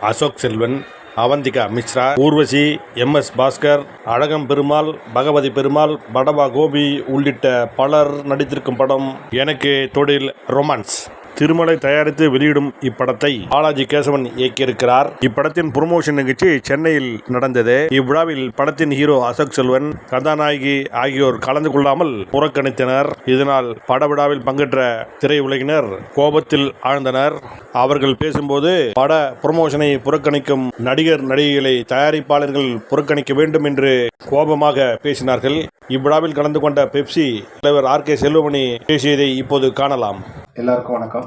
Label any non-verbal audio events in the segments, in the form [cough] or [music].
Ashok Selvan Avantika Mishra Urvashi M S Bhaskar Azhagam Perumal Bhagavathi Perumal Padwa Gopi உள்ளிட்ட பலர் நடித்திருக்கும் படம் எனக்கு தொழில் ரொமான்ஸ். திருமலை தயாரித்து வெளியிடும் இப்படத்தை பாலாஜி கேசவன் இயக்கியிருக்கிறார். இப்படத்தின் புரமோஷன் நிகழ்ச்சி சென்னையில் நடந்தது. இவ்விழாவில் படத்தின் ஹீரோ அசோக் செல்வன் கதாநாயகி ஆகியோர் கலந்து கொள்ளாமல் புறக்கணித்தனர். இதனால் படவிழாவில் பங்கேற்ற திரையுலகினர் கோபத்தில் ஆழ்ந்தனர். அவர்கள் பேசும்போது பட புரமோஷனை புறக்கணிக்கும் நடிகர் நடிகைகளை தயாரிப்பாளர்கள் புறக்கணிக்க வேண்டும் என்று கோபமாக பேசினார்கள். இவ்விழாவில் கலந்து கொண்ட பெப்சி தலைவர் ஆர் கே செல்வமணி பேசியதை இப்போது காணலாம். எல்லாருக்கும் வணக்கம்.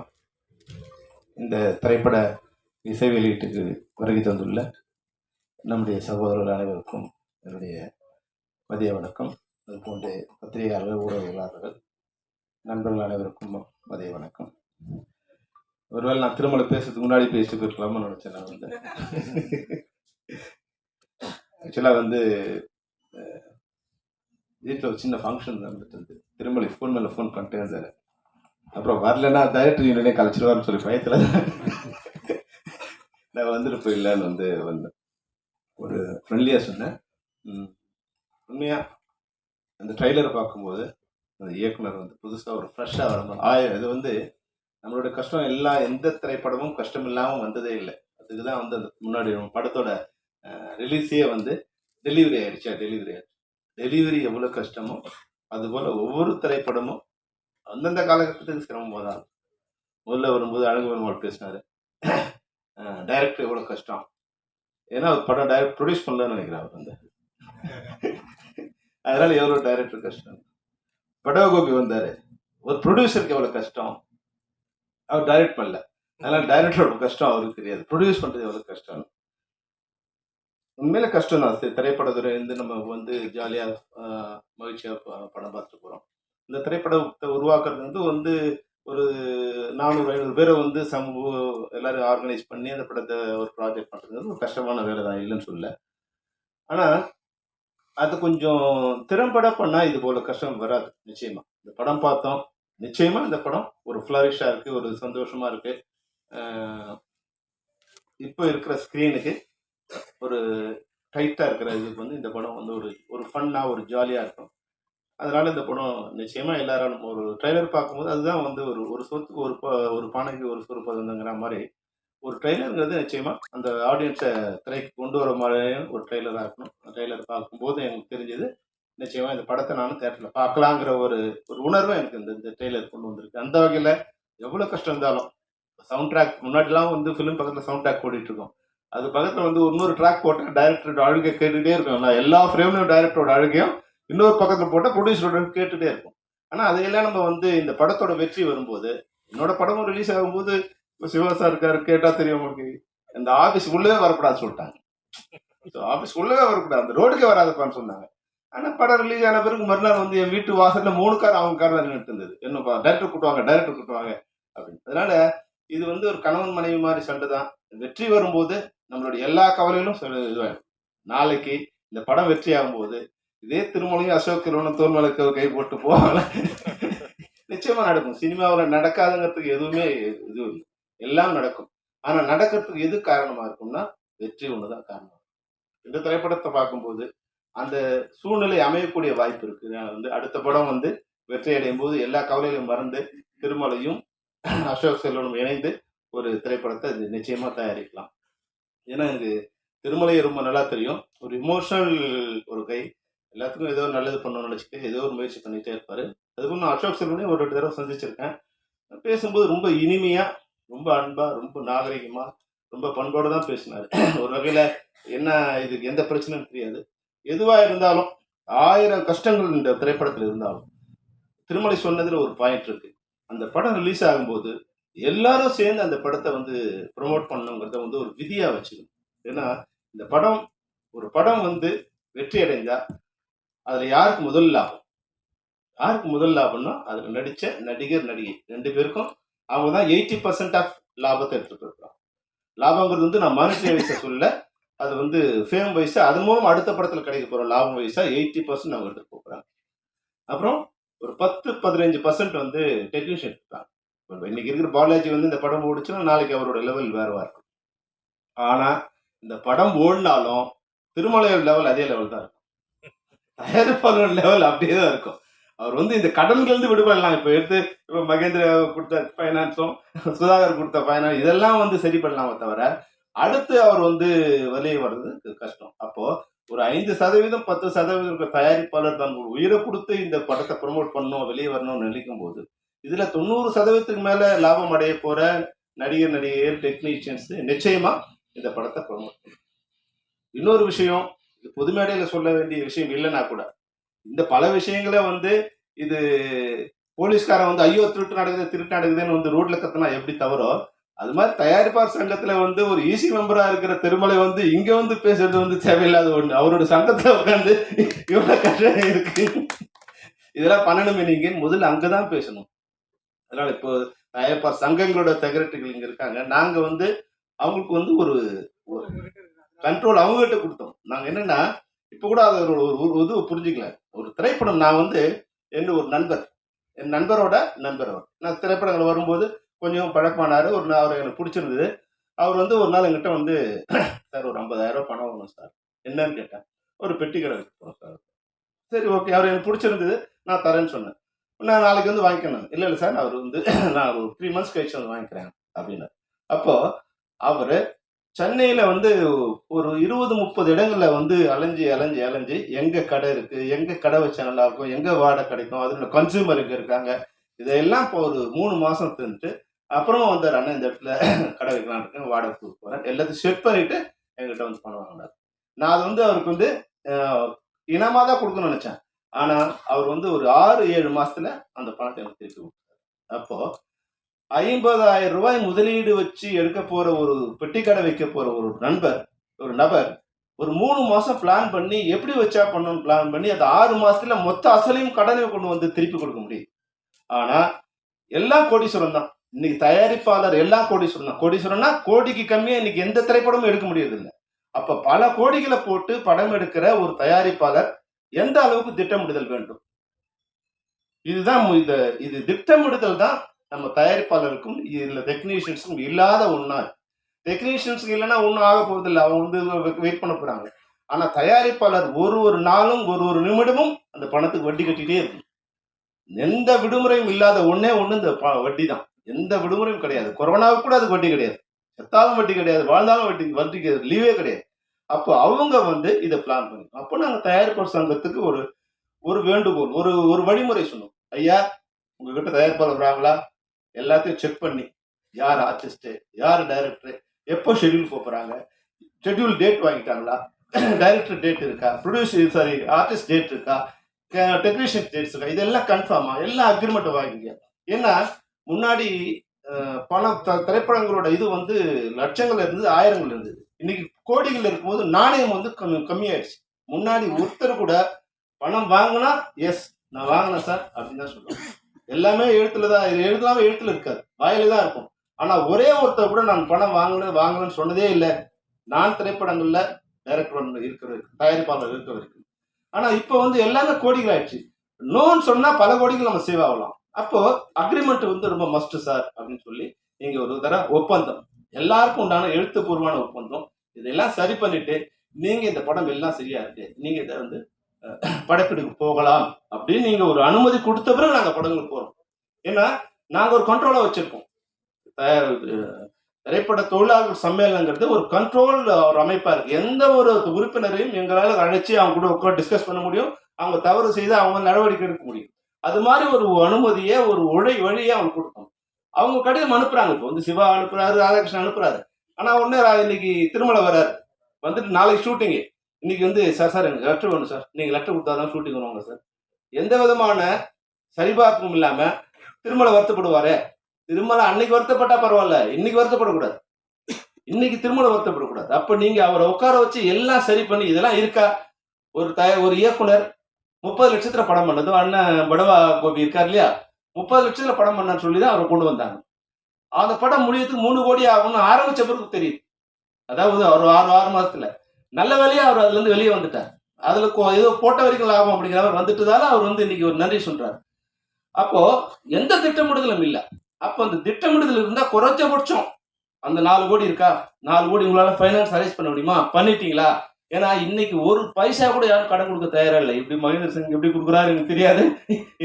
இந்த திரைப்பட இசை வெளியீட்டுக்கு வருகை தந்துள்ள நம்முடைய சகோதரர்கள் அனைவருக்கும் என்னுடைய மதிய வணக்கம். அதுபோன்று பத்திரிகையாளர்கள் ஊடகவியலாளர்கள் நண்பர்கள் அனைவருக்கும் மதிய வணக்கம். ஒருவேளை நான் திருமலை பேசுறதுக்கு முன்னாடி பேசிட்டு போயிருக்கலாம்னு நினச்சேன் நான் வந்து. ஆக்சுவலாக வந்து வீட்டில் ஒரு சின்ன ஃபங்க்ஷன் நடந்துட்டு இருந்து திருமலை ஃபோன் மேலே ஃபோன் பண்ணிட்டே இருந்தார். அப்புறம் வரலன்னா டைரக்டர் யூனியனே கழிச்சிருவாருன்னு சொல்லி பயத்தில் நான் வந்துட்டு போயிடலான்னு வந்து வந்தேன். ஒரு ஃப்ரெண்ட்லியாக சொன்னேன். உண்மையாக அந்த ட்ரெய்லரை பார்க்கும்போது அந்த இயக்குனர் வந்து புதுசாக ஒரு ஃப்ரெஷ்ஷாக வரணும் ஆய இது வந்து நம்மளோட கஷ்டம் எல்லா எந்த திரைப்படமும் கஷ்டம் இல்லாமல் வந்ததே இல்லை. அதுக்கு தான் வந்து அந்த முன்னாடி நம்ம படத்தோட ரிலீஸே வந்து டெலிவரி ஆயிடுச்சா. டெலிவரி ஆயிடுச்சு. டெலிவரி எவ்வளோ கஷ்டமோ அதுபோல் ஒவ்வொரு திரைப்படமும் அந்தந்த காலகட்டத்துக்கு சிரமமாக தான் முதல்ல வரும்போது அழகு பெருமாள் பேசினார். டைரக்டர் எவ்வளோ கஷ்டம்? ஏன்னா அவர் படம் டைரக்ட் ப்ரொடியூஸ் பண்ணலன்னு நினைக்கிறேன் அவர் வந்து. அதனால எவ்வளோ டைரக்டர் கஷ்டம்? படகோபி வந்தார். ஒரு ப்ரொடியூசருக்கு எவ்வளோ கஷ்டம்? அவர் டைரக்ட் பண்ணல. அதனால டைரக்டரோட கஷ்டம் அவருக்கு தெரியாது. ப்ரொடியூஸ் பண்ணுறது எவ்வளோ கஷ்டம்? உண்மையில கஷ்டம் தான். திரைப்படத்துறை வந்து நம்ம வந்து ஜாலியாக மகிழ்ச்சியாக படம் பார்த்துட்டு போகிறோம் இந்த திரைப்படத்தை உருவாக்குறது வந்து வந்து ஒரு நானூறு ஐநூறு பேரை வந்து சமூக எல்லாரும் ஆர்கனைஸ் பண்ணி அந்த படத்தை ஒரு ப்ராஜெக்ட் பண்ணுறது வந்து ஒரு கஷ்டமான வேலை தான் இல்லைன்னு சொல்ல ஆனால் அது கொஞ்சம் திறம்பட பண்ணால் இது போல் கஷ்டம் வராது நிச்சயமாக இந்த படம் பார்த்தோம் நிச்சயமாக இந்த படம் ஒரு ஃப்ளரிஷாக இருக்குது ஒரு சந்தோஷமாக இருக்குது இப்போ இருக்கிற ஸ்க்ரீனுக்கு ஒரு டைட்டாக இருக்கிற இதுக்கு வந்து இந்த படம் வந்து ஒரு ஒரு ஃபன்னாக ஒரு ஜாலியாக இருக்கும். அதனால இந்த படம் நிச்சயமா எல்லாராலும் ஒரு ட்ரைலர் பார்க்கும்போது அதுதான் வந்து ஒரு ஒரு சொத்துக்கு ஒரு ப- ஒரு பானைக்கு ஒரு சொறு பதங்கிற மாதிரி. ஒரு ட்ரெய்லருங்கிறது நிச்சயமா அந்த ஆடியன்ஸை திரைக்கு கொண்டு வர மாதிரியும் ஒரு ட்ரெய்லராக இருக்கணும். அந்த ட்ரெய்லர் பார்க்கும்போது எனக்கு தெரிஞ்சது நிச்சயமா இந்த படத்தை நானும் தேட்டரில் பார்க்கலாங்கிற ஒரு ஒரு உணர்வை எனக்கு இந்த இந்த ட்ரெய்லர் கொண்டு வந்திருக்கு. அந்த வகையில் எவ்வளோ கஷ்டம் இருந்தாலும் சவுண்ட் ட்ராக் முன்னாடிலாம் வந்து ஃபிலிம் பக்கத்தில் சவுண்ட் ட்ராக் ஓடிட்டு இருக்கோம் அது பக்கத்தில் வந்து இன்னொரு ட்ராக் போட்டால் டைரக்டரோட அழுகை கேட்டுகிட்டே இருக்கும். எல்லா ஃப்ரேம்லையும் டைரக்டரோட அழுகையும் இன்னொரு பக்கத்தில் போட்டால் ப்ரொடியூசருடன் கேட்டுகிட்டே இருக்கும் ஆனால் அதையெல்லாம் நம்ம வந்து இந்த படத்தோட வெற்றி வரும்போது என்னோட படமும் ரிலீஸ் ஆகும்போது இப்போ சிவா சார் இருக்காரு கேட்டால் தெரியும் உங்களுக்கு. இந்த ஆஃபீஸ் உள்ளவே வரக்கூடாதுன்னு சொல்லிட்டாங்க. ஸோ ஆஃபீஸ் உள்ளவே வரக்கூடாது. அந்த ரோடுக்கே வராதுப்பான்னு சொன்னாங்க. ஆனால் படம் ரிலீஸ் ஆன பிறகு மறுநாள் வந்து என் வீட்டு வாசலில் மூணு கார் அவங்க கார் தான் நின்றுட்டு இருந்தது. என்னப்பா டேரக்டர் கூட்டுவாங்க டேரக்டர் கூட்டுவாங்க அப்படின்னு. அதனால இது வந்து ஒரு கணவன் மனைவி மாதிரி சண்டை தான். வெற்றி வரும்போது நம்மளுடைய எல்லா கவலைகளும் இதுவாயிடும் நாளைக்கு இந்த படம் வெற்றி ஆகும்போது இதே திருமலையும் அசோக் திருமணம் தோல்மலைக்கு கை போட்டு போவாங்க. நிச்சயமா நடக்கும். சினிமாவில் நடக்காதுங்கிறதுக்கு எதுவுமே இது எல்லாம் நடக்கும். ஆனா நடக்கிறதுக்கு எது காரணமா இருக்கும்னா வெற்றி ஒண்ணுதான் காரணம் இந்த திரைப்படத்தை பார்க்கும்போது அந்த சூழ்நிலை அமையக்கூடிய வாய்ப்பு இருக்கு. நான் வந்து அடுத்த படம் வந்து வெற்றி அடையும் போது எல்லா கவலைகளையும் மறந்து திருமலையும் அசோக் செல்வனும் இணைந்து ஒரு திரைப்படத்தை இது நிச்சயமா தயாரிக்கலாம். ஏன்னா எனக்கு திருமலையை ரொம்ப நல்லா தெரியும். ஒரு இமோஷனல் ஒரு கை எல்லாத்துக்கும் ஏதோ நல்லது பண்ணணும்னு நினச்சிட்டு ஏதோ ஒரு முயற்சி பண்ணிட்டே இருப்பாரு. அதுக்கு நான் அசோக் செல்வனையும் ஒரு ரெண்டு தடவை சந்திச்சிருக்கேன். பேசும்போது ரொம்ப இனிமையா ரொம்ப அன்பா ரொம்ப நாகரிகமா ரொம்ப பண்போடு தான் பேசினார். [clears throat] ஒரு வகையில என்ன இதுக்கு எந்த பிரச்சனையும் தெரியாது. எதுவா இருந்தாலும் ஆயிரம் கஷ்டங்கள் இந்த திரைப்படத்தில் இருந்தாலும் திருமலை சொன்னதில் ஒரு பாயிண்ட் இருக்கு. அந்த படம் ரிலீஸ் ஆகும்போது எல்லாரும் சேர்ந்து அந்த படத்தை வந்து ப்ரொமோட் பண்ணணுங்கிறத வந்து ஒரு விதியாக வச்சுக்கணும். ஏன்னா இந்த படம் ஒரு படம் வந்து வெற்றி அடைந்தால் அதுல யாருக்கு முதல் லாபம்? யாருக்கு முதல் லாபம்னா அதுல நடிச்ச நடிகர் நடிகை ரெண்டு பேருக்கும் அவங்க தான் எயிட்டி பர்சன்ட் ஆஃப் லாபத்தை எடுத்துட்டு இருக்காங்க லாபங்கிறது வந்து நான் மானிட்டரி வைஸை சொல்ல அது வந்து ஃபேம் வைஸாக அது மூலம் அடுத்த படத்தில் கிடைக்க போற லாபம் வைஸா எயிட்டி பர்சன்ட் அவங்க எடுத்து போகிறாங்க அப்புறம் ஒரு பத்து பதினஞ்சு பர்சன்ட் வந்து டெக்னீஷியன் இருக்காங்க. இன்னைக்கு இருக்கிற பாலாஜி வந்து இந்த படம் ஓடிச்சுன்னா நாளைக்கு அவரோட லெவல் வேறவா இருக்கும். ஆனா இந்த படம் ஓடினாலும் திருமலையோட லெவல் அதே லெவல் தான் இருக்கும். தயாரிப்பாளர் லெவல் அப்படியே தான் இருக்கும். அவர் வந்து இந்த கடன்கள் விடுபடலாம் இப்போ எடுத்து இப்போ மகேந்திர கொடுத்த ஃபைனான்ஸும் சுதாகர் கொடுத்த ஃபைனான்ஸ் இதெல்லாம் வந்து சரி பண்ணலாமே தவிர அடுத்து அவர் வந்து வெளியே வர்றது கஷ்டம். அப்போ ஒரு ஐந்து சதவீதம் பத்து சதவீதம் தயாரிப்பாளர் தான் ஒரு உயிரை கொடுத்து இந்த படத்தை ப்ரமோட் பண்ணணும் வெளியே வரணும்னு நினைக்கும் போது இதுல தொண்ணூறு சதவீதத்துக்கு மேல லாபம் அடைய போற நடிகர் நடிகையர் டெக்னீஷியன்ஸ் நிச்சயமா இந்த படத்தை ப்ரமோட் பண்ணும் இன்னொரு விஷயம் இது பொது மேடையில் சொல்ல வேண்டிய விஷயம் இல்லைன்னா கூட இந்த பல விஷயங்களை வந்து இது போலீஸ்காரன் வந்து ஐயோ திருட்டு நடக்குது திருட்டு நடக்குதுன்னு வந்து ரோட்ல கத்தினா எப்படி தவறோ? அது மாதிரி தயாரிப்பாளர் சங்கத்துல வந்து ஒரு ஈசி மெம்பரா இருக்கிற திருமலை வந்து இங்க வந்து பேசுறது வந்து தேவையில்லாத ஒண்ணு. அவரோட சங்கத்துல உட்காந்து இவ்வளவு கஷ்டம் இருக்கு. இதெல்லாம் பண்ணணுமே நீங்க. முதல்ல அங்கதான் பேசணும். அதனால இப்போ தயாரிப்பாளர் சங்கங்களோட செக்ரட்டரிகள் இங்க இருக்காங்க. நாங்க வந்து அவங்களுக்கு வந்து ஒரு கண்ட்ரோல் அவங்ககிட்ட கொடுத்தோம். நாங்கள் என்னன்னா இப்போ கூட அது ஒரு ஒரு- ஒரு இது புரிஞ்சுக்கல. ஒரு திரைப்படம் நான் வந்து என் ஒரு நண்பர். என் நண்பரோட நண்பர் அவர். நான் திரைப்படங்கள் வரும்போது கொஞ்சம் பழக்கமானாரு. ஒரு நாள் அவர் எனக்கு பிடிச்சிருந்தது. அவர் வந்து ஒரு நாள் என்கிட்ட வந்து சார் ஒரு ஐம்பதாயிரம் பணம் வரணும் சார். என்னன்னு கேட்டேன். ஒரு பெட்டி கடை வைக்க சார். சரி ஓகே. அவர் எனக்கு பிடிச்சிருந்தது. நான் தரேன்னு சொன்னேன். நான் நாளைக்கு வந்து வாங்கிக்கணும் இல்லை இல்லை சார். அவர் வந்து நான் ஒரு த்ரீ மந்த்ஸ் கழிச்சு வந்து வாங்கிக்கிறேன். அப்படின்னு அப்போது அவர் சென்னையில் வந்து ஒரு இருபது முப்பது இடங்களில் வந்து அலைஞ்சு அலைஞ்சு அலைஞ்சு எங்கே கடை இருக்குது எங்கே கடை வச்சா நல்லா இருக்கும் எங்கே வாடகை கிடைக்கும் அதில் கன்சியூமருக்கு இருக்காங்க. இதெல்லாம் இப்போ ஒரு மூணு மாதம் தின்னுட்டு அப்புறம் வந்து அண்ணன் இந்த இடத்துல கடை வைக்கலாம் இருக்கேன் வாடகை கொடுக்க போகிறேன் எல்லாத்தையும் செட் பண்ணிவிட்டு எங்கிட்ட வந்து பண்ணுவாங்க நான் அது வந்து அவருக்கு வந்து இனமாக தான் கொடுக்கணும்னு நினச்சேன். ஆனால் அவர் வந்து ஒரு ஆறு ஏழு மாதத்தில் அந்த பணத்தை எனக்கு திருப்பி கொடுத்தாரு. அப்போது ஐம்பதாயிரம் ரூபாய் முதலீடு வச்சு எடுக்க போற ஒரு பெட்டி கடை வைக்க போற ஒரு நண்பர் ஒரு நபர் ஒரு மூணு மாசம் பிளான் பண்ணி எப்படி வச்சா பண்ணணும்னு பிளான் பண்ணி அது ஆறு மாசத்துல மொத்த அசலையும் கடனை கொண்டு வந்து திருப்பி கொடுக்க முடியும். ஆனா எல்லாம் கோடீஸ்வரன் தான். இன்னைக்கு தயாரிப்பாளர் எல்லா கோடீஸ்வரன் தான். கோடீஸ்வரன்னா கோடிக்கு கம்மியா இன்னைக்கு எந்த திரைப்படமும் எடுக்க முடியறது இல்ல அப்ப பல கோடிகளை போட்டு படம் எடுக்கிற ஒரு தயாரிப்பாளர் எந்த அளவுக்கு திட்டமிடுதல் வேண்டும்? இதுதான் இந்த இது திட்டமிடுதல் தான் நம்ம தயாரிப்பாளருக்கும் இல்லை டெக்னீஷியன்ஸுக்கும் இல்லாத ஒன்றா டெக்னீஷியன்ஸுக்கு இல்லைன்னா ஒன்றும் ஆக போகிறதில்ல இல்லை அவங்க வந்து வெயிட் பண்ண போகிறாங்க ஆனால் தயாரிப்பாளர் ஒரு ஒரு நாளும் ஒரு ஒரு நிமிடமும் அந்த பணத்துக்கு வட்டி கட்டிகிட்டே இருக்கும். எந்த விடுமுறையும் இல்லாத ஒன்றே ஒன்று இந்த ப- வட்டி தான் எந்த விடுமுறையும் கிடையாது. கொரோனாவுக்கு கூட அது வட்டி கிடையாது. செத்தாலும் வட்டி கிடையாது. வாழ்ந்தாலும் வட்டி வட்டி கிடையாது. லீவே கிடையாது. அப்போ அவங்க வந்து இதை பிளான் பண்ணி அப்போ நாங்கள் தயாரிப்பாளர் சங்கத்துக்கு ஒரு ஒரு வேண்டுகோள் ஒரு ஒரு வழிமுறை சொன்னோம். ஐயா உங்ககிட்ட தயாரிப்பாளர் வராங்களா எல்லாத்தையும் செக் பண்ணி யார் ஆர்டிஸ்ட்டு யார் டைரக்டரு எப்போ ஷெட்யூல் போகிறாங்க ஷெட்யூல் டேட் வாங்கிட்டாங்களா [coughs] டைரக்டர் டேட் இருக்கா ப்ரொடியூசர் சாரி ஆர்டிஸ்ட் டேட் இருக்கா டெக்னீஷியன் டேட்ஸ் இருக்கா இதெல்லாம் கன்ஃபார்மா எல்லாம் அக்ரிமெண்ட் வாங்கிங்க ஏன்னா முன்னாடி பணம் த- திரைப்படங்களோட இது வந்து லட்சங்கள் இருந்தது ஆயிரங்கள் இருந்தது. இன்னைக்கு கோடிகள் இருக்கும்போது நாணயம் வந்து கம் கம்மியாயிடுச்சு. முன்னாடி ஒருத்தர் கூட பணம் வாங்கினா எஸ் நான் வாங்கினேன் சார் அப்படின்னு தான் சொல்லுவேன் எல்லாமே எழுத்துல தான் இது எழுதலாம எழுத்துல இருக்காது. வாயில தான் இருக்கும். ஆனா ஒரே ஒருத்தர் கூட நான் பணம் வாங்கணும் வாங்கலன்னு சொன்னதே இல்லை. நான் திரைப்படங்கள்ல டைரக்டர் இருக்கிற தயாரிப்பாளர் இருக்கிற இருக்கு ஆனா இப்போ வந்து எல்லாமே கோடிகள் ஆயிடுச்சு. நோன்னு சொன்னா பல கோடிகள் நம்ம சேவ் ஆகலாம். அப்போ அக்ரிமெண்ட் வந்து ரொம்ப மஸ்ட் சார் அப்படின்னு சொல்லி நீங்க ஒரு தடவை ஒப்பந்தம். எல்லாருக்கும் உண்டான எழுத்துப்பூர்வமான ஒப்பந்தம். இதெல்லாம் சரி பண்ணிட்டு நீங்க இந்த படம் எல்லாம் சரியா இருக்கு. நீங்க இதை வந்து படப்பிடிப்பு போகலாம் அப்படின்னு நீங்க ஒரு அனுமதி கொடுத்த பிறகு நாங்க படங்களுக்கு போறோம். ஏன்னா நாங்க ஒரு கண்ட்ரோலா வச்சிருக்கோம். திரைப்பட தொழிலாளர் சம்மேளனங்கிறது ஒரு கண்ட்ரோல் ஒரு அமைப்பா இருக்கு. எந்த ஒரு உறுப்பினரையும் எங்களால அழைச்சி அவங்க கூட உட்காந்து டிஸ்கஸ் பண்ண முடியும். அவங்க தவறு செய்து அவங்க நடவடிக்கை எடுக்க முடியும். அது மாதிரி ஒரு அனுமதியை ஒரு உழை வழியை அவங்க கொடுக்கணும். அவங்க கடிதம் அனுப்புறாங்க. இப்போ வந்து சிவா அனுப்புறாரு ராதாகிருஷ்ணன் அனுப்புறாரு. ஆனா உடனே இன்னைக்கு திருமலை வர்றாரு வந்துட்டு நாளைக்கு ஷூட்டிங்கு இன்னைக்கு வந்து சார் சார் எனக்கு லெட்டர் வேணும் சார் நீங்கள் லெட்டர் கொடுத்தாதான் ஷூட்டிங் வருவாங்க சார் எந்த விதமான சரிபார்ப்பும் இல்லாமல் திருமலை வருத்தப்படுவாரே? திருமலை அன்னைக்கு வருத்தப்பட்டா பரவாயில்ல இன்னைக்கு வருத்தப்படக்கூடாது. இன்னைக்கு திருமலை வருத்தப்படக்கூடாது. அப்ப நீங்க அவரை உட்கார வச்சு எல்லாம் சரி பண்ணி இதெல்லாம் இருக்கா? ஒரு தய ஒரு இயக்குனர் முப்பது லட்சத்துல படம் பண்ணது அண்ணன் படவா கோபி இருக்கார் இல்லையா? முப்பது லட்சத்துல படம் பண்ணான்னு சொல்லி தான் அவரை கொண்டு வந்தாங்க. அந்த படம் முடியறதுக்கு மூணு கோடி ஆகும்னு ஆரம்பிச்ச பிறகு தெரியுது. அதாவது ஒரு ஆறு ஆறு மாசத்துல. நல்ல வேலையா அவர் அதுல இருந்து வெளியே வந்துட்டார். அதுல ஏதோ போட்ட வரைக்கும் லாபம் அப்படிங்கிற மாதிரி வந்துட்டதால அவர் வந்து இன்னைக்கு ஒரு நன்றி சொல்றாரு. அப்போ எந்த திட்டமிடுதலும் இல்லை. அப்போ அந்த திட்டமிடுதல் இருந்தா குறைஞ்சபட்சம் அந்த நாலு கோடி இருக்கா? நாலு கோடி உங்களால ஃபைனான்ஸ் அரேஞ்ச் பண்ண முடியுமா? பண்ணிட்டீங்களா? ஏன்னா இன்னைக்கு ஒரு பைசா கூட யாரும் கடன் கொடுக்க தயாரா இல்லை. இப்படி மகேந்திர சிங் எப்படி கொடுக்குறாரு எனக்கு தெரியாது.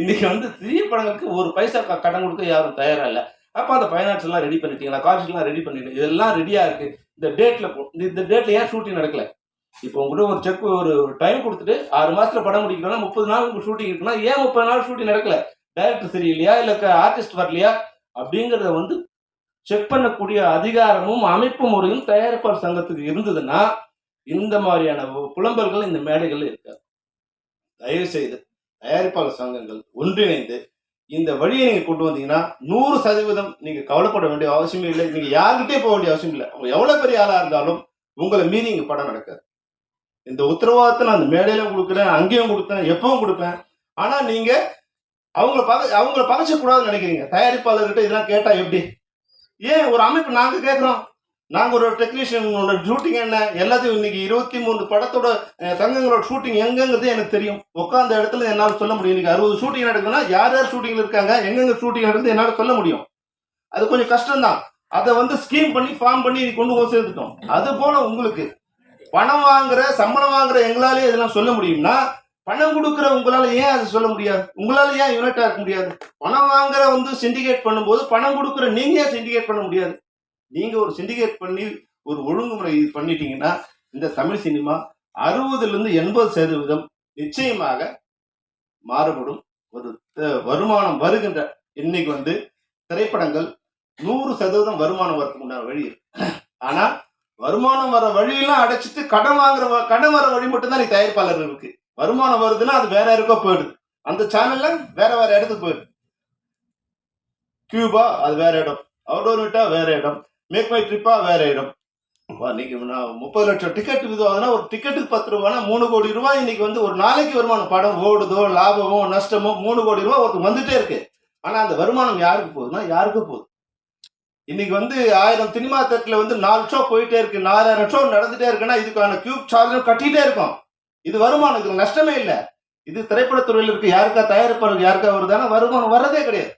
இன்னைக்கு வந்து சிறிய படங்களுக்கு ஒரு பைசா கடன் கொடுக்க யாரும் தயாரா இல்லை. அப்போ அந்த ஃபைனான்ஸ் எல்லாம் ரெடி பண்ணிட்டீங்களா? காலேஜ் எல்லாம் ரெடி பண்ணிட்டு இதெல்லாம் ரெடியா இருக்கு. இந்த டேட்ல இந்த டேட்ல ஏன் ஷூட்டிங் நடக்கல? இப்போ உங்ககிட்ட ஒரு செக் ஒரு டைம் கொடுத்துட்டு ஆறு மாசத்துல படம் முடிக்கணும்னா முப்பது நாள் உங்களுக்கு ஷூட்டிங் இருக்குன்னா ஏன் முப்பது நாள் ஷூட்டிங் நடக்கல? டைரக்டர் சரியில்லையா? இல்ல ஆர்டிஸ்ட் வரலையா? அப்படிங்கறத வந்து செக் பண்ணக்கூடிய அதிகாரமும் அமைப்பு முறையும் தயாரிப்பாளர் சங்கத்துக்கு இருந்ததுன்னா இந்த மாதிரியான புலம்பல்கள் இந்த மேடைகள் இருக்காது. தயவு செய்து தயாரிப்பாளர் சங்கங்கள் ஒன்றிணைந்து இந்த வழியை நீங்க கொண்டு வந்தீங்கன்னா நூறு சதவீதம் நீங்க கவலைப்பட வேண்டிய அவசியமே இல்லை. நீங்க யாருக்கிட்டே போக வேண்டிய அவசியம் இல்லை. அவங்க எவ்வளவு பெரிய ஆளா இருந்தாலும் உங்களை மீறி இங்க படம் நடக்காது. இந்த உத்தரவாதத்தை நான் அந்த மேடையிலும் கொடுக்குறேன் அங்கேயும் கொடுத்தேன் எப்பவும் கொடுப்பேன். ஆனா நீங்க அவங்கள பக அவங்கள பகச்சக்கூடாதுன்னு நினைக்கிறீங்க. தயாரிப்பாளர்கிட்ட இதெல்லாம் கேட்டா எப்படி? ஏன் ஒரு அமைப்பு நாங்க கேட்குறோம்? நாங்கள் ஒரு டெக்னீஷியனோட ஷூட்டிங் என்ன? எல்லாத்தையும் இன்னைக்கு இருபத்தி மூணு படத்தோட தங்கங்களோட ஷூட்டிங் எங்கங்கிறது எனக்கு தெரியும். உட்காந்த இடத்துல என்னால் சொல்ல முடியும். இன்னைக்கு அறுபது ஷூட்டிங் நடக்குதுன்னா யார் யார் ஷூட்டிங்ல இருக்காங்க? எங்கெங்க ஷூட்டிங் நடக்குது என்னால் சொல்ல முடியும். அது கொஞ்சம் கஷ்டம்தான். அதை வந்து ஸ்கீம் பண்ணி ஃபார்ம் பண்ணி கொண்டு போய் சேர்த்துட்டோம். அது போல உங்களுக்கு. பணம் வாங்குற சம்பளம் வாங்குற எங்களாலே இதெல்லாம் சொல்ல முடியும்னா பணம் கொடுக்குற உங்களால ஏன் அதை சொல்ல முடியாது? உங்களால ஏன் யூனிட்டா இருக்க முடியாது? பணம் வாங்குற வந்து சிண்டிகேட் பண்ணும்போது பணம் கொடுக்குற நீங்க சிண்டிகேட் பண்ண முடியாது. நீங்கள் ஒரு சிண்டிகேட் பண்ணி ஒரு ஒழுங்குமுறை இது பண்ணிட்டீங்கன்னா இந்த தமிழ் சினிமா அறுபதுலேருந்து எண்பது சதவீதம் நிச்சயமாக மாறுபடும். ஒரு வருமானம் வருகின்ற இன்னைக்கு வந்து திரைப்படங்கள் நூறு சதவீதம் வருமானம் வரதுக்கு உண்டான வழி இருக்கு. வருமானம் வர வழியெல்லாம் அடைச்சிட்டு கடன் வாங்குற வ- கடன் வர வழி மட்டும்தான் நீ தயாரிப்பாளர் இருக்கு. வருமானம் வருதுன்னா அது வேற யாருக்கோ போயிடுது. அந்த சேனல்ல வேற வேற இடத்துக்கு போயிடுது. கியூபா அது வேற இடம். அவுடோர் விட்டா வேற இடம். மேக் மை ட்ரிப்பாக வேற இடம் அப்பா, இன்னைக்கு நான் முப்பது லட்சம் டிக்கெட் இதுவாகுதுன்னா ஒரு டிக்கெட்டுக்கு பத்து ரூபானா மூணு கோடி ரூபாய் இன்னைக்கு வந்து ஒரு நாளைக்கு வருமானம். படம் ஓடுதோ லாபமோ நஷ்டமோ மூணு கோடி ரூபாய் ஒருத்தர் வந்துட்டே இருக்கு. ஆனால் அந்த வருமானம் யாருக்கு போகுதுன்னா யாருக்கு போகுது? இன்னைக்கு வந்து ஆயிரம் சினிமா தேட்டரில் வந்து நாலு ஷோ போயிட்டே இருக்கு. நாலாயிரம் ஷோ நடந்துட்டே இருக்குன்னா இதுக்கான கியூப் சார்ஜும் கட்டிகிட்டே இருக்கும். இது வருமானம். இதுக்கு நஷ்டமே இல்லை. இது திரைப்படத்துறையில் இருக்கு யாருக்கா தயாரிப்பாளருக்கு யாருக்கா வருதானா வருமானம் வர்றதே கிடையாது.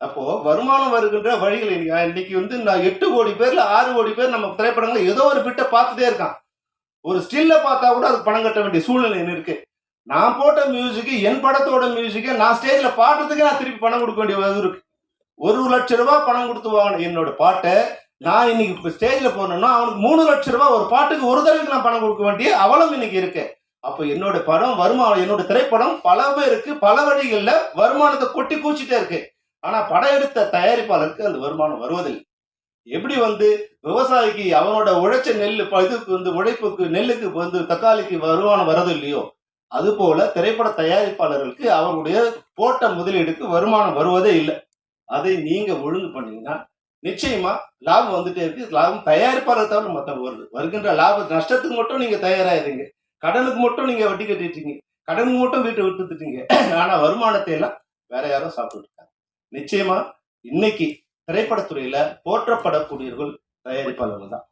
அப்போ வருமானம் வருகின்ற வழிகள் இன்னைக்கு இன்னைக்கு வந்து நான் எட்டு கோடி பேர்ல ஆறு கோடி பேர் நம்ம திரைப்படங்களை ஏதோ ஒரு பிட்டை பார்த்துட்டே இருக்கான். ஒரு ஸ்டில்ல பார்த்தா கூட அதுக்கு பணம் கட்ட வேண்டிய சூழ்நிலை இருக்கு? நான் போட்ட மியூசிக்கு என் படத்தோட மியூசிக்கை நான் ஸ்டேஜ்ல பாடுறதுக்கே நான் திருப்பி பணம் கொடுக்க வேண்டிய இருக்கு. ஒரு லட்ச ரூபாய் பணம் கொடுத்து வாங்கணும் என்னோட பாட்டை நான் இன்னைக்கு இப்போ ஸ்டேஜ்ல போனேன்னா அவனுக்கு மூணு லட்ச ரூபாய் ஒரு பாட்டுக்கு ஒரு தடவைக்கு நான் பணம் கொடுக்க வேண்டிய அவலம் இன்னைக்கு இருக்கு. அப்போ என்னோட படம் வருமானம் என்னோட திரைப்படம் பல பேருக்கு பல வழிகளில் வருமானத்தை கொட்டி கூச்சிட்டே இருக்கு. ஆனா படம் எடுத்த தயாரிப்பாளருக்கு அந்த வருமானம் வருவதில்லை. எப்படி வந்து விவசாயிக்கு அவனோட உழைச்ச நெல் இதுக்கு வந்து உழைப்புக்கு நெல்லுக்கு வந்து தக்காளிக்கு வருமானம் வரது இல்லையோ அது போல திரைப்பட தயாரிப்பாளர்களுக்கு அவருடைய போட்ட முதலீடுக்கு வருமானம் வருவதே இல்லை. அதை நீங்க ஒழுங்கு பண்ணீங்கன்னா நிச்சயமா லாபம் வந்துட்டே இருக்கு. லாபம் தயாரிப்பாளர் தவிர மற்ற வருது. வருகின்ற லாப நஷ்டத்துக்கு மட்டும் நீங்க தயாராயிருங்க கடனுக்கு மட்டும் நீங்க வட்டி கட்டிட்டீங்க கடனுக்கு மட்டும் வீட்டை விட்டுட்டீங்க ஆனா வருமானத்தை எல்லாம் வேற யாரும் சாப்பிட்டு இருக்காங்க. நிச்சயமா இன்னைக்கு திரைப்படத்துறையில போற்றப்படக்கூடியவர்கள் தயாரிப்பாளர்கள் தான்.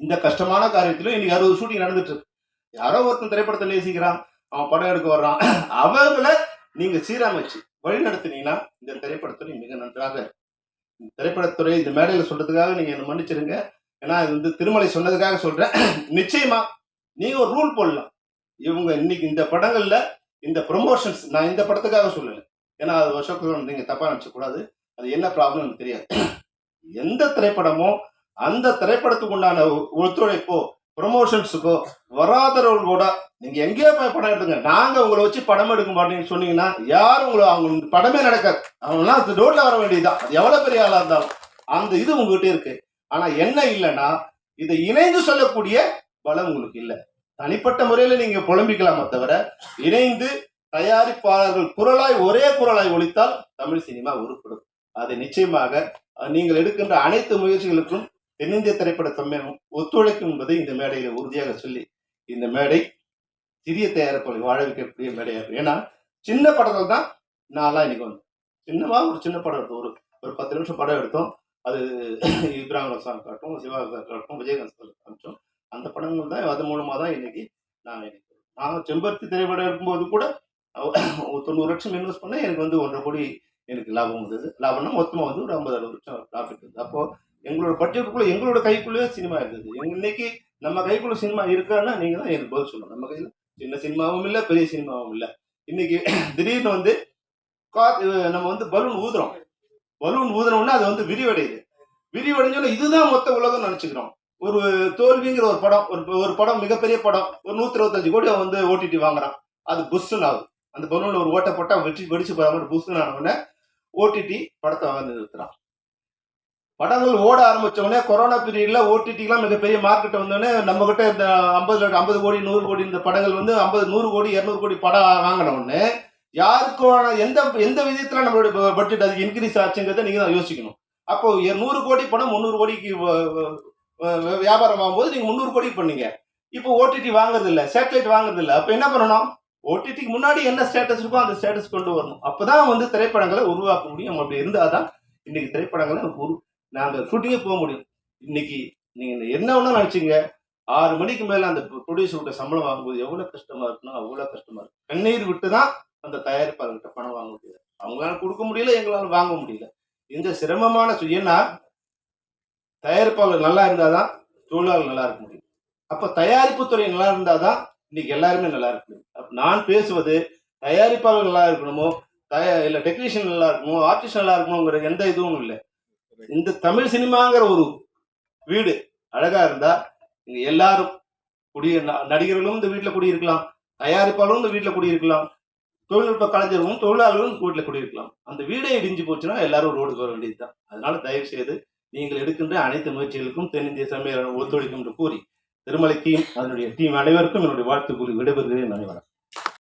இந்த கஷ்டமான காரியத்திலும் இன்னைக்கு அறுபது ஷூட்டிங் நடந்துட்டு இருக்கு யாரோ ஒருத்தன் திரைப்படத்தை நேசிக்கிறான் அவன் படம் எடுக்க வர்றான். [clears throat] அவங்கள நீங்க சீரமைச்சு வழி நடத்தினீங்கன்னா இந்த திரைப்படத்துறை மிக நன்றாக இந்த திரைப்படத்துறை இந்த மேடையில சொல்றதுக்காக நீங்க என்ன மன்னிச்சிருங்க. ஏன்னா இது வந்து திருமலை சொன்னதுக்காக சொல்றேன். [clears throat] நிச்சயமா நீங்க ஒரு ரூல் போடலாம். இவங்க இன்னைக்கு இந்த படங்கள்ல இந்த ப்ரொமோஷன்ஸ் நான் இந்த படத்துக்காக சொல்லுவேன் ஏன்னா அது அசோக் வந்து நீங்கள் தப்பாக நினச்சக்கூடாது அது என்ன ப்ராப்ளம் எனக்கு தெரியாது. [clears throat] எந்த திரைப்படமோ அந்த திரைப்படத்துக்கு உண்டான ஒத்துழைப்போ ப்ரொமோஷன்ஸுக்கோ வராதவர்களோட நீங்கள் எங்கேயோ போய் படம் எடுத்துங்க நாங்கள் உங்களை வச்சு படம் எடுக்க மாட்டேன்னு சொன்னீங்கன்னா யாரும் உங்களை அவங்க படமே நடக்காது. அவங்களாம் அது ரோட்டில் வர வேண்டியதுதான். அது எவ்வளோ பெரிய ஆளாக இருந்தாலும். அந்த இது உங்ககிட்ட இருக்கு. ஆனால் என்ன இல்லைன்னா இதை இணைந்து சொல்லக்கூடிய பலம் உங்களுக்கு இல்லை. தனிப்பட்ட முறையில் நீங்கள் புலம்பிக்கலாமே தவிர இணைந்து தயாரிப்பாளர்கள் குரலாய் ஒரே குரலாய் ஒழித்தால் தமிழ் சினிமா உருப்படும் அது நிச்சயமாக நீங்கள் எடுக்கின்ற அனைத்து முயற்சிகளுக்கும் தென்னிந்திய திரைப்பட சம்மேளனம் ஒத்துழைக்கும் என்பதை இந்த மேடையில உறுதியாக சொல்லி இந்த மேடை சிறிய தயாரிப்பாளை வாழ வைக்கக்கூடிய மேடையாக ஏன்னா சின்ன படங்கள் தான் நான்லாம் இன்னைக்கு வந்து. சின்னமா ஒரு சின்ன படம் எடுத்தோம். ஒரு ஒரு பத்து நிமிஷம் படம் எடுத்தோம். அது [clears throat] இப்ராஹிம் சார் காட்டும் சிவா சார் காட்டும் விஜயகாந்த் சார் காமிச்சோம். அந்த படங்கள் தான் அது மூலமாக தான் இன்னைக்கு நான் இன்னைக்கு நான் செம்பருத்தி திரைப்படம் எடுக்கும்போது கூட தொண்ணூறு லட்சம் இன்வெஸ்ட் பண்ணால் எனக்கு வந்து ஒன்றரை கோடி எனக்கு லாபம் வந்தது. லாபம்னா மொத்தமாக வந்து ஒரு ஐம்பது அறுபது லட்சம் ப்ராஃபிட் இருந்தது அப்போது எங்களோட பட்ஜெட்டுக்குள்ளே எங்களோட கைக்குள்ளேயே சினிமா இருந்தது. எங்க இன்னைக்கு நம்ம கைக்குள்ளே சினிமா இருக்கான்னா நீங்கள் தான் எனக்கு பதில் சொல்லணும். நம்ம கையில் சின்ன சினிமாவும் இல்லை பெரிய சினிமாவும் இல்லை. இன்னைக்கு [clears throat] திடீர்னு வந்து கா- நம்ம வந்து பலூன் ஊதுறோம். பலூன் ஊதுறோம்னா அது வந்து விரிவடையுது. விரிவடைஞ்சோன்னா இதுதான் மொத்த உலகம் நினச்சிக்கிறோம். ஒரு தோல்விங்கிற ஒரு படம் ஒரு ஒரு படம் மிகப்பெரிய படம் ஒரு நூற்றி இருபத்தஞ்சு கோடி அவன் வந்து ஓடிடி வாங்குறான். அது புஷ்ஷுன்னு ஆகுது. அந்த பலூன்ல ஒரு ஓட்டை போட்டா வெற்றி வெடிச்சு போகாம புஷ்ஷுன்னு உடனே ஓடிடி படத்தை வந்து நிறுத்துறான். படங்கள் ஓட ஆரம்பிச்ச உடனே கொரோனா பீரியட்ல ஓடிடிலாம் மிகப்பெரிய மார்க்கெட் வந்தோடனே நம்ம கிட்ட இந்த ஐம்பது லட்சம் ஐம்பது கோடி நூறு கோடி இந்த படங்கள் வந்து ஐம்பது நூறு கோடி இரநூறு கோடி படம் வாங்கின உடனே யாருக்கான எந்த எந்த விதத்துல நம்மளுடைய பட்ஜெட் அதுக்கு இன்க்ரீஸ் ஆச்சுங்கிறத நீங்க தான் யோசிக்கணும். அப்போ எ- நூறு கோடி படம் முந்நூறு கோடிக்கு வியாபாரம் ஆகும்போது நீங்க முந்நூறு கோடிக்கு பண்ணீங்க. இப்போ ஓடிடி வாங்குறது இல்லை சேட்டலைட் வாங்குறது இல்லை அப்ப என்ன பண்ணணும்? ஓடிடிக்கு முன்னாடி என்ன ஸ்டேட்டஸ் இருக்கோ அந்த ஸ்டேட்டஸ் கொண்டு வரணும். அப்பதான் வந்து திரைப்படங்களை உருவாக்க முடியும். அப்படி இருந்தால் தான் இன்னைக்கு திரைப்படங்களை உரு நாங்கள் ஷூட்டிங்கே போக முடியும். இன்னைக்கு நீங்கள் என்ன ஒண்ணு நினச்சிங்க. ஆறு மணிக்கு மேலே அந்த ப்ரொடியூசர்கிட்ட சம்பளம் வாங்கும்போது எவ்வளோ கஷ்டமா இருக்குன்னா அவ்வளோ கஷ்டமா இருக்கும் கண்ணீர் விட்டு தான் அந்த தயாரிப்பாளர்கிட்ட பணம் வாங்க முடியாது அவங்களால கொடுக்க முடியல எங்களால் வாங்க முடியல. இந்த சிரமமான சு- ஏன்னா தயாரிப்பாளர் நல்லா இருந்தாதான் தொழிலாளர் நல்லா இருக்க முடியும். அப்போ தயாரிப்பு துறை நல்லா இருந்தால் தான் இன்னைக்கு எல்லாருமே நல்லா இருக்கணும். நான் பேசுவது தயாரிப்பாளர் நல்லா இருக்கணுமோ தய இல்ல டெக்னீஷியன் நல்லா இருக்கணுமோ ஆர்டிஸ்ட் நல்லா இருக்கணுங்கிற எந்த இதுவும் இல்லை. இந்த தமிழ் சினிமாங்கிற ஒரு வீடு அழகா இருந்தா இங்க எல்லாரும் குடிய நடிகர்களும் இந்த வீட்டில் குடியிருக்கலாம் தயாரிப்பாளரும் இந்த வீட்டில் குடியிருக்கலாம் தொழில்நுட்ப கலைஞர்களும் தொழிலாளர்களும் வீட்டில் குடியிருக்கலாம். அந்த வீடே இடிஞ்சு போச்சுன்னா எல்லாரும் ரோடுக்கு வர வேண்டியதுதான் அதனால தயவு செய்து நீங்கள் எடுக்கின்ற அனைத்து முயற்சிகளுக்கும் தென்னிந்திய சமையல் ஒத்துழைக்கும் என்று கூறி திருமலைக்கும் அதனுடைய டீம் அனைவருக்கும் என்னுடைய வாழ்த்து கூறி விடைபெறுகிறேன். நன்றி வணக்கம்.